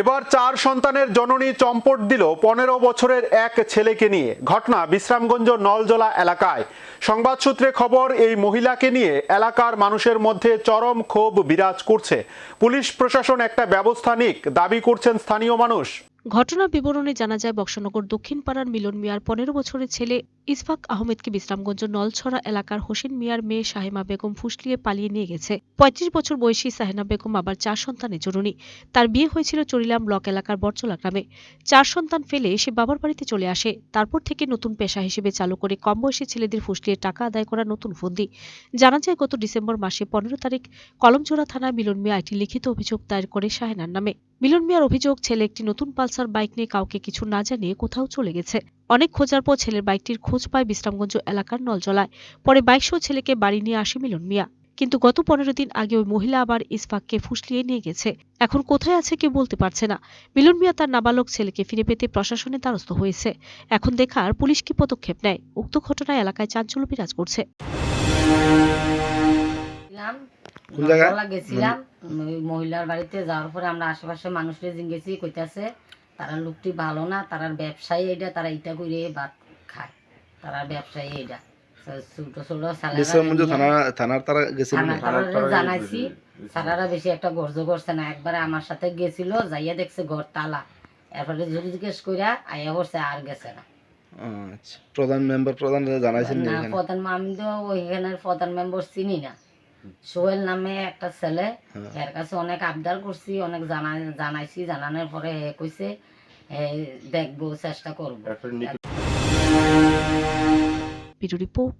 এবার চার সন্তানের জননী চম্পট দিল পনেরো বছরের এক ছেলেকে নিয়ে। ঘটনা বিশ্রামগঞ্জ নলজলা এলাকায়। সংবাদ সূত্রে খবর, এই মহিলাকে নিয়ে এলাকার মানুষের মধ্যে চরম ক্ষোভ বিরাজ করছে। পুলিশ প্রশাসন একটা ব্যবস্থা নিক, দাবি করছেন স্থানীয় মানুষ। ঘটনার বিবরণে জানা যায়, বক্সনগর দক্ষিণ পাড়ার মিলন মিয়ার পনেরো বছরের ছেলে ইসফাক আহমেদকে বিশ্রামগঞ্জ নলছড়া এলাকার হোসেন মিয়ার মেয়ে শাহেমা বেগম ফুসলিয়ে পালিয়ে নিয়ে গেছে। পঁয়ত্রিশ বছর বয়সী সাহেনা বেগম আবার চার সন্তানের জননী তার বিয়ে হয়েছিল চরিলাম ব্লক এলাকার বরচলা গ্রামে। চার সন্তান ফেলে সে বাবার বাড়িতে চলে আসে। তারপর থেকে নতুন পেশা হিসেবে চালু করে কম বয়সী ছেলেদের ফুসলিয়ে টাকা আদায় করা নতুন ফন্দি। জানা যায়, গত ডিসেম্বর মাসে পনেরো তারিখ কলমজোড়া থানায় মিলন মিয়া একটি লিখিত অভিযোগ দায়ের করে শাহেনার নামে। মিলন মিয়ার অভিযোগ, ছেলে একটি নতুন পালসার বাইক নিয়ে কাউকে কিছু না জানিয়ে কোথাও চলে গেছে। অনেক খোঁজার পর ছেলের বাইকটির খোঁজ পায় বিশ্রামগঞ্জ এলাকার নলজলায়। পরে বাইকসহ ছেলেকে বাড়ি নিয়ে আসে মিলন মিয়া। কিন্তু গত পনেরো দিন আগে ওই মহিলা আবার ইসফাককে ফুসলিয়ে নিয়ে গেছে। এখন কোথায় আছে কেউ বলতে পারছে না। মিলন মিয়া তার নাবালক ছেলেকে ফিরে পেতে প্রশাসনের দ্বারস্থ হয়েছে। এখন দেখার পুলিশ কি পদক্ষেপ নেয়, উক্ত ঘটনায় এলাকায় চাঞ্চল্য বিরাজ করছে। কোন জায়গায়? গেছিলাম মহিলার বাড়িতে যাওয়ার পরে আমরা আশেপাশে মানুষকে জিজ্ঞেসি কইতাছে তারা লোকটি ভালো না? তারার ব্যবসায়ী এটা তারা ইটা করে ভাত খায়। তারার ব্যবসায়ী এটা জানাইছি সারারা বেশি একটা গর্জ করছে না। একবারে আমার সাথে গেছিল যাইয়া দেখছে ঘর তালা এরপরে জিজ্ঞেস কইরা আইয়া করছে আর গেছে না। আচ্ছা প্রধান মেম্বার প্রধান জানাইছেন না প্রধান আমি তো ওইখানের প্রধান মেম্বার চিনি না। সোহেল নামে একটা ছেলে হ্যাঁ। এর কাছে অনেক আবদার করছি অনেক জানা জানাইছি জানানোর পরে হে কইছে দেখব চেষ্টা করব ব্যুরো রিপোর্ট